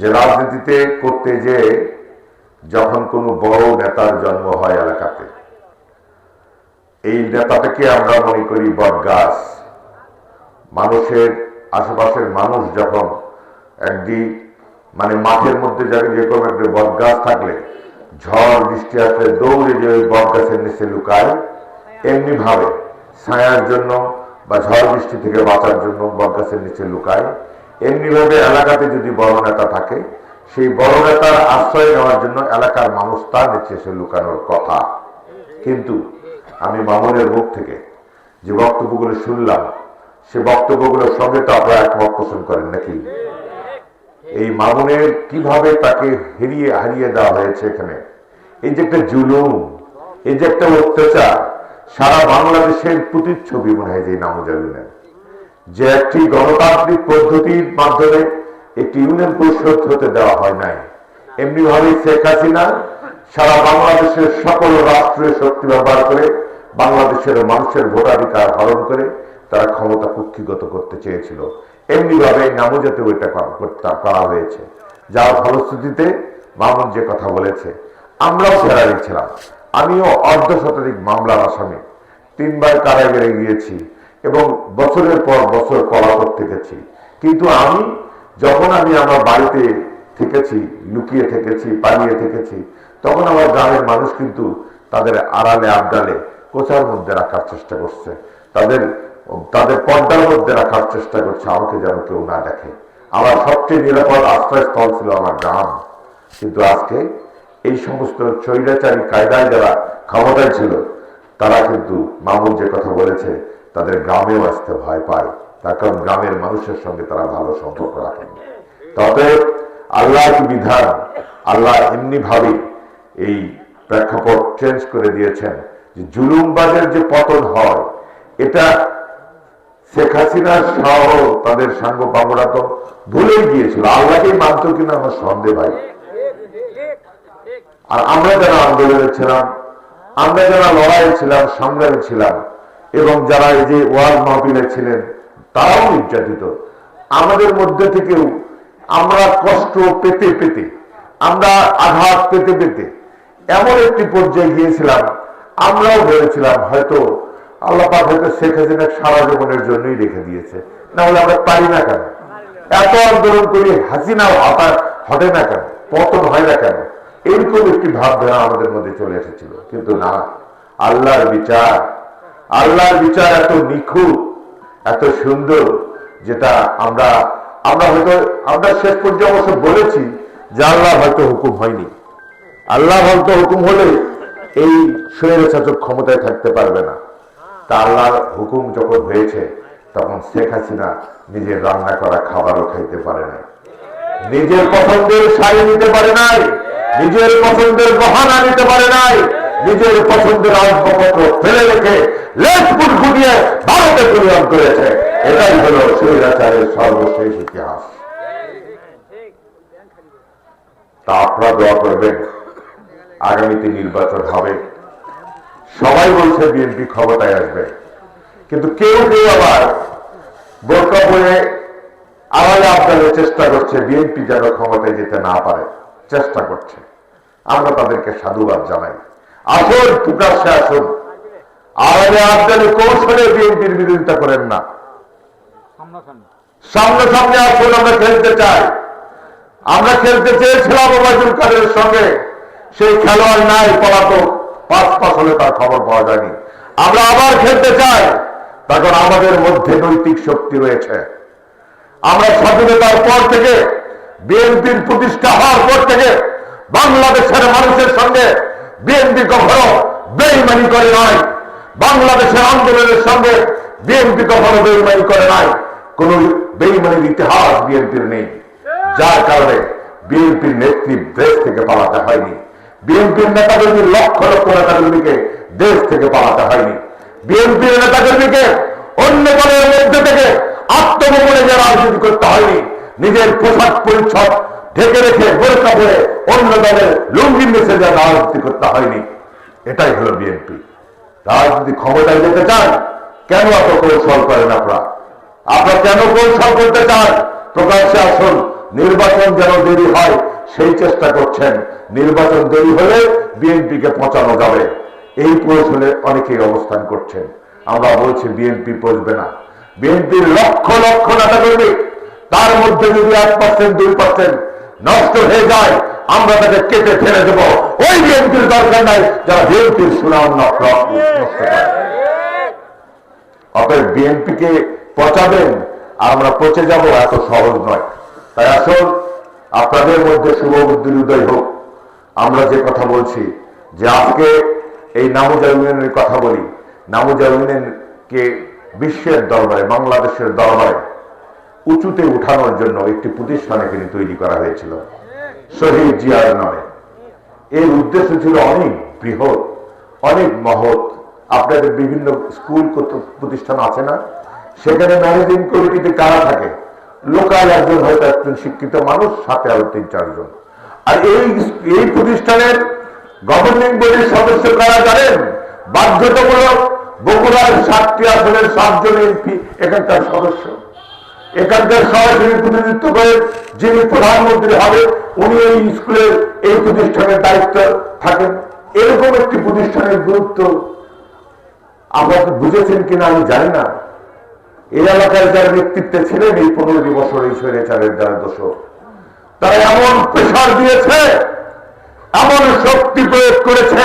যে রাজনীতিতে করতে যে যখন কোনো বড় নেতার জন্ম হয় এলাকাতে, এই নেতাটাকে আমরা মনে করি বটগাছ। মানুষের আশেপাশের মানুষ যখন একদিন মানে মাঠের মধ্যে যাবে যেরকম একটা বটগাছ থাকলে, ঝড় বৃষ্টি আসলে দৌড়ে যে ওই বটগাছের নিচে লুকায়, এমনি ভাবে ছায়ার জন্য বা ঝড় বৃষ্টি থেকে বাঁচার জন্য বটগাছের নিচে লুকায় এমনি ভাবে এলাকাতে যদি বড় নেতা থাকে, সেই বড় নেতার আশ্রয় নেওয়ার জন্য এলাকার মানুষ তার নিচে এসে লুকানোর কথা। কিন্তু আমি মামুনের মুখ থেকে যে বক্তব্যগুলো শুনলাম, সে বক্তব্যগুলোর সঙ্গে তো আপনারা একমত পোষণ করেন নাকি? এই মামুনের কীভাবে তাকে হেরিয়ে হারিয়ে দেওয়া হয়েছে এখানে? এই যে একটা জুলুম, এই যে একটা অত্যাচার, সারা বাংলাদেশের প্রতিচ্ছবি মনে হয় যে নামজালিনের যে একটি গণতান্ত্রিক পদ্ধতির মাধ্যমে একটি ইউনিয়ন পরিষদ হতে দেওয়া হয় নাই। এমনি ভাবে শেখ হাসিনা সারা বাংলাদেশের সকল রাষ্ট্রীয় শক্তি ব্যবহার করে বাংলাদেশের মানুষের ভোটাধিকার হরণ করে তারা ক্ষমতা কুক্ষিগত করতে চেয়েছিল। এমনি ভাবে নামজাতেও এটা করা হয়েছে। যার ফলশ্রুতিতে মামুন যে কথা বলেছে, আমরাও ফেরারি ছিলাম। আমিও অর্ধ শতাধিক মামলার আসামি। তিনবার কারাগারে গিয়েছি। এবং বছরের পর বছর পলাতক থেকেছি। কিন্তু আমি, যখন আমি আমার বাড়িতে থেকেছি, লুকিয়ে থেকেছি, পালিয়ে থেকেছি, তখন আমার গ্রামের মানুষ কিন্তু তাদের আড়ালে, আবডালে কোচার মধ্যে রাখার চেষ্টা করছে। তাদের তাদের পর্দার মধ্যে রাখার চেষ্টা করছে, আমাকে যেন কেউ না দেখে। আমার সবচেয়ে নিরাপদ আশ্রয়স্থল ছিল আমার গ্রাম। কিন্তু আজকে এই সমস্ত স্বৈরাচারী কায়দায় যারা ক্ষমতায় ছিল, তারা কিন্তু মামুন যে কথা বলেছে তাদের গ্রামেও আসতে ভয় পায়। তার কারণ গ্রামের মানুষের সঙ্গে তারা ভালো সম্পর্ক রাখেন তবে আল্লাহর বিধান? আল্লাহ এমনি ভাবে এই প্রেক্ষাপট চেঞ্জ করে দিয়েছেন যে জুলুমবাজের যে পতন হয়, এটা শেখ হাসিনা সহ তাদের সাঙ্গ পাবরা তো ভুলেই গিয়েছিল। আল্লাহকেই মানত কিনা আমার সন্দেহ ভাই। আর আমরা যারা আন্দোলনে ছিলাম, আমরা যারা লড়াই ছিলাম, সংগ্রামে ছিলাম এবং যারা এই যে ওয়ার্ড মাহফিলে ছিলেন, তারাও নির্যাতিত। আমাদের মধ্যে থেকেও আমরা কষ্ট পেতে পেতে, আমরা আঘাত পেতে পেতে এমন একটি পর্যায়ে গিয়েছিলাম, আমরাও ভেবেছিলাম হয়তো আল্লাপাক হয়তো শেখ হাসিনা সারা জীবনের জন্যই রেখে দিয়েছে। না হলে আমরা পারি না কেন? এত আন্দোলন করি হাসিনা হতা হটে না কেন? পতন হয় না কেন? এরকম একটি ভাবধারা আমাদের মধ্যে চলে এসেছিল। কিন্তু না, আল্লাহর বিচার আল্লাহর বিচার এত নিখুঁত, এত সুন্দর, যেটা আমরা আমরা হয়তো, আমরা শেষ পর্যায়ে অবশ্য বলেছি যে আল্লাহ হয়তো হুকুম হয়নি। আল্লাহ হয়তো হুকুম হলে এই স্বৈরশাসক ক্ষমতায় থাকতে পারবে না। তা আল্লাহর হুকুম যখন হয়েছে, তখন শেখ হাসিনা নিজের রান্না করা খাবারও খাইতে পারে নাই। নিজের পছন্দের শাড়ি নিতে পারে নাই, নিজের পছন্দের গহনা নিতে পারে নাই নিজের পছন্দের আসবাবপত্র ফেলে রেখে লেজপুর ঘুরিয়ে ভারতে পরিণাম করেছে। এটাই হলো স্বৈরাচারের সর্বশেষ ইতিহাস। তা আপনারা দোয়া করবেন, আগামীতে নির্বাচন হবে। সবাই বলছে বিএনপি ক্ষমতায় আসবে। কিন্তু কেউ কেউ আবার বোরকা পরে আড়ালে আপনাদের চেষ্টা করছে, বিএনপি যেন ক্ষমতায় যেতে না পারে। চেষ্টা করছে। আমরা তাদেরকে সাধুবাদ জানাই। আসুন প্রকাশ্যে আসুন আড়ালে আপনাদের কৌশলে বিএনপির বিরোধিতা করেন না? সামনে সামনে আসুন আমরা খেলতে চাই। আমরা খেলতে চেয়েছিলাম ওবায়দুল কাদের সঙ্গে। সেই খেলোয়াড় নাই পলাতক। পাঁচ পাঁচ হলে তার খবর পাওয়া যায়নি। আমরা আবার খেলতে চাই। তখন আমাদের মধ্যে নৈতিক শক্তি রয়েছে। আমরা স্বাধীনতার পর থেকে বিএনপির প্রতিষ্ঠা হওয়ার পর থেকে বাংলাদেশের মানুষের সঙ্গে বিএনপি কখনো বেইমানি করে নয় বাংলাদেশের আন্দোলনের সঙ্গে বিএনপি কখনো বেইমানি করে নাই। কোন বেইমানির ইতিহাস বিএনপির নেই। যার কারণে বিএনপির নেত্রী দেশ থেকে পালাতে হয়নি। বিএনপির নেতাকর্মীর লক্ষ লক্ষ নেতাকর্মীকে দেশ থেকে পালাতে হয়নি। বিএনপির নেতাকর্মীকে অন্য দলের মধ্যে থেকে আত্মগোপনে যে রাজনীতি করতে হয়নি। নিজের পোশাক পরিচ্ছদ ঢেকে রেখে বোরকা পরে অন্য দলের লুঙ্গি মিশে যে রাজনীতি করতে হয়নি। এটাই হলো বিএনপি রাজনীতি ক্ষমতায় যেতে চান, কেন এত কৌশল করেন আপনারা? আপনারা কেন কৌশল করতে চান? প্রকাশ্যে আসুন, নির্বাচন যেন দেরি হয়, সেই চেষ্টা করছেন। নির্বাচন দেরি হলে বিএনপিকে পচানো যাবে। এই কৌশলে অনেকেই অবস্থান করছেন। আমরা বলছি বিএনপি পচবে না। বিএনপির লক্ষ লক্ষ নেতা কর্মী তার মধ্যে যদি এক পার্সেন্ট দুই পার্সেন্ট নষ্ট হয়ে যায়, আমরা তাকে কেটে ফেলে দেব। ওই বিএনপির দরকার নাই, যারা বিএনপির সুনাম নষ্ট অতএব বিএনপিকে পচাবেন, আর আমরা পচে যাব এত সহজ নয়। তাই আসল আপনাদের মধ্যে শুভ বুদ্ধির উদয় হোক। আমরা যে কথা বলছি, যে আজকে এই নামুজা ইউনিয়নের কথা বলি, নামুজা ইউনিয়নকে বিশ্বের দরবারে, বাংলাদেশের দরবারে উঁচুতে উঠানোর জন্য একটি প্রতিষ্ঠান এখানে তৈরি করা হয়েছিল। শহীদ জিয়ার নামে। এর উদ্দেশ্য ছিল অনেক বৃহৎ, অনেক মহৎ। আপনাদের বিভিন্ন স্কুল প্রতিষ্ঠান আছে না? সেখানে ম্যানেজিং কমিটিতে কারা থাকে? লোকাল একজন হয়তো একজন শিক্ষিত মানুষ, সাথে আরও তিন চারজন আর এই এই প্রতিষ্ঠানের গভর্নিং বডির সদস্য কারা জানেন? বাধ্যতামূলক বগুড়ার সাতটি আসনের সাতজন এমপি, এখানকার সদস্য। এখানকার সরাসরি প্রতিনিধিত্ব করে, যিনি প্রধানমন্ত্রী হবে, উনি এই স্কুলের এই প্রতিষ্ঠানের দায়িত্ব থাকেন। এরকম একটি প্রতিষ্ঠানের গুরুত্ব কি বুঝেছেন কিনা আমি জানি না। এই এলাকার যারা নেতৃত্বে ছিলেন এই পনেরোটি বছর এই স্বৈরাচারের যারা দোষর তারা এমন প্রেশার দিয়েছে, এমন শক্তি প্রয়োগ করেছে,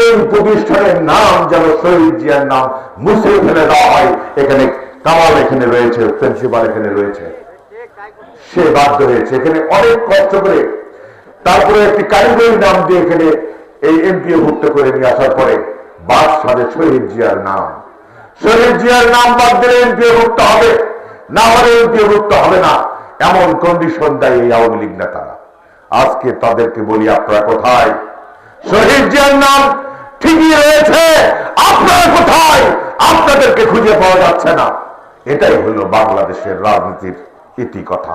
এই প্রতিষ্ঠানের নাম যেন শহীদ জিয়ার নাম মুছে ফেলে দেওয়া হয়, এখানে কামাল এখানে রয়েছে প্রিন্সিপাল এখানে রয়েছে। সে বাধ্য হয়েছে এখানে অনেক কষ্ট করে। তারপরে একটি কারিগরি নাম দিয়ে এখানে এই এমপিও ভুক্ত করে নিয়ে আসার পরে বাদ সাথে শহীদ জিয়ার নাম। শহীদ জিয়ার নাম বাদ দিলে এমপিও ভুক্ত হবে, না হলে এমপিও ভুক্ত হবে না, এমন কন্ডিশন দেয় এই আওয়ামী লীগ নেতারা। আজকে তাদেরকে বলি আপনারা কোথায়? শহীদ জিয়ার নাম ঠিকই রয়েছে, আপনারা কোথায়? আপনাদেরকে খুঁজে পাওয়া যাচ্ছে না। এটাই হলো বাংলাদেশের রাজনীতির ইতি কথা।